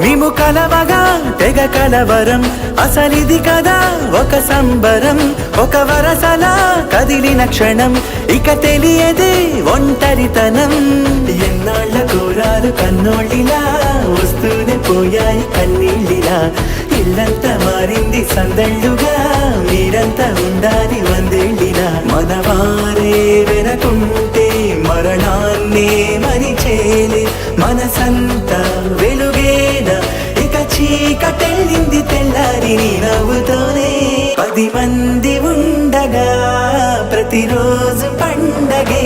మేము కలవగా తెగ కలవరం. అసలిది కదా ఒక సంబరం. ఒక వరసలా కదిలిన క్షణం. ఇక తెలియదే ఒంటరితనం. ఎన్నాళ్ళ కోరాలు కన్నోళ్ళిలా వస్తూనే పోయాయి కన్నీళ్ళిలా. ఇల్లంతా మారింది సందళ్ళుగా మీరంతా ఉండాలి వందేళ్ళిలా. మనవారే వెనకుంటే మరణాన్నే మరిచేలే. మనసంతా పది మంది ఉండగా ప్రతిరోజు పండగే.